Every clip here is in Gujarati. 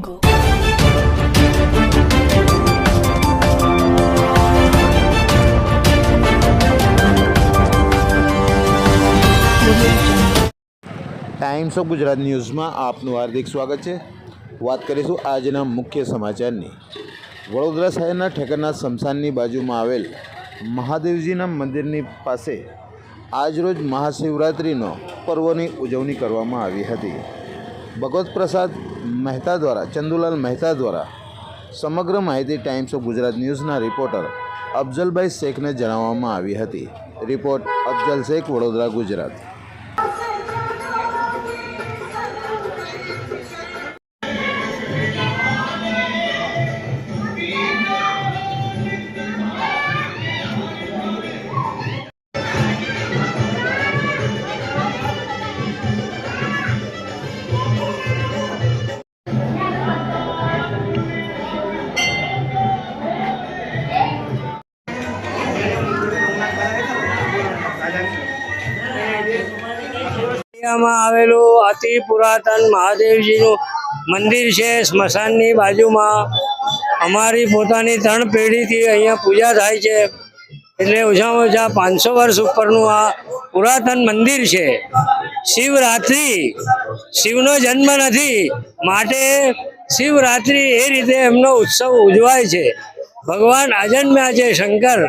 Go. ટાઈમ્સ ઓફ ગુજરાત ન્યૂઝમાં આપનું હાર્દિક સ્વાગત છે. વાત કરીશું આજના મુખ્ય સમાચારની. વડોદરા શહેરના ઠેકરના શમશાનની બાજુમાં આવેલ મહાદેવજીના મંદિરની પાસે આજરોજ મહાશિવરાત્રિનો પર્વની ઉજવણી કરવામાં આવી હતી. ભગવત પ્રસાદ મહેતા દ્વારા, ચંદુલાલ મહેતા દ્વારા સમગ્ર માહિતી ટાઈમ્સ ઓફ ગુજરાત ન્યૂઝના રિપોર્ટર અફઝલભાઈ શેખને જણાવવામાં આવી હતી. રિપોર્ટ અફઝલ શેખ, વડોદરા, ગુજરાત. માં આવેલું અતિ પુરાતન મહાદેવજીનું મંદિર છે સ્મશાનની બાજુમાં. અમારી પોતાની ત્રણ પેઢીથી અહીંયા પૂજા થાય છે. એટલે ઓછામાં ઓછા પાંચસો વર્ષ ઉપરનું આ પુરાતન મંદિર છે. શિવરાત્રિ, શિવનો જન્મ નથી, માટે શિવરાત્રિ એ રીતે એમનો ઉત્સવ ઉજવાય છે. ભગવાન અજન્મ્યા છે શંકર.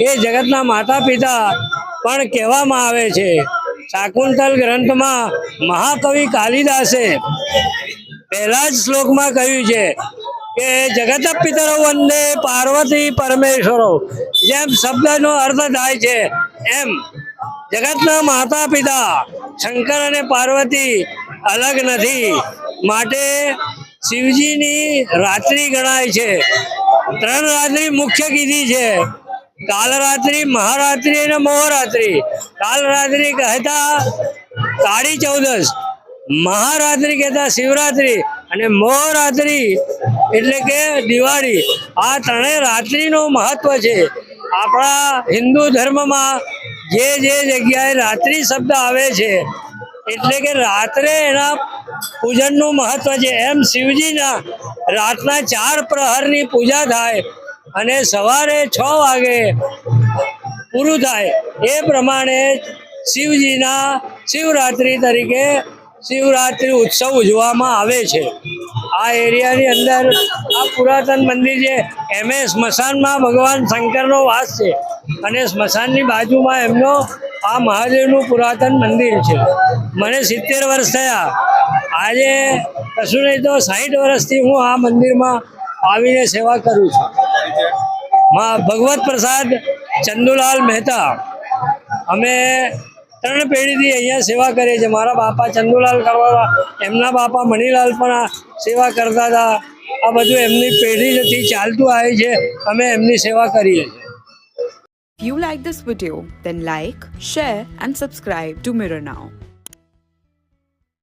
એ જગતના માતા પિતા પણ કહેવામાં આવે છે શાકુંતલ ગ્રંથમાં મહાકવિ કાલિદાસે પહેલા જ શ્લોકમાં કહ્યું છે કે, જગત પિતરો વંદે પાર્વતી પરમેશ્વરો. જેમ શબ્દનો અર્થ થાય છે, એમ જગતના માતા પિતા શંકર અને પાર્વતી અલગ નથી. માટે શિવજીની રાત્રિ ગણાય છે. ત્રણ રાત્રિ મુખ્ય કીધી છે. કાલરાત્રિ, મહારાત્રિ અને મોહરાત્રિ. કાલરાત્રિ કહેતા કાળી ચૌદસ મહારાત્રિ કહેતા શિવરાત્રિ અને મોહરાત્રિ એટલે કે દિવાળી. આ ત્રણેય રાત્રિનું મહત્વ છે. આપણા હિન્દુ ધર્મમાં જે જે જગ્યાએ રાત્રિ શબ્દ આવે છે, એટલે કે રાત્રે એના પૂજનનું મહત્વ છે. એમ શિવજીના રાતના ચાર પ્રહરની પૂજા થાય અને સવારે છ વાગે પૂરું થાય. એ પ્રમાણે શિવજીના શિવરાત્રિ તરીકે શિવરાત્રિ ઉત્સવ ઉજવવામાં આવે છે. આ એરિયાની અંદર આ પુરાતન મંદિર છે એમ એ સ્મશાનમાં ભગવાન શંકરનો વાસ છે અને સ્મશાનની બાજુમાં એમનો આ મહાદેવનું પુરાતન મંદિર છે. મને સિત્તેર વર્ષ થયા. આજે કશું નહીં તો સાહીઠ વર્ષથી હું આ મંદિરમાં આવીને સેવા કરું છું. મા ભગવત પ્રસાદ ચંદુલાલ મહેતા. અમે ત્રણ પેઢીથી અહીંયા સેવા કરીએ છીએ. મારા બાપા ચંદુલાલ કરવા એમના બાપા મણિલાલ પણ સેવા કરતા હતા. આ બધું એમની પેઢીથી ચાલતું આવે છે. અમે એમની સેવા કરીએ છીએ. If you like this video, then like, share, and subscribe to Mirror Now.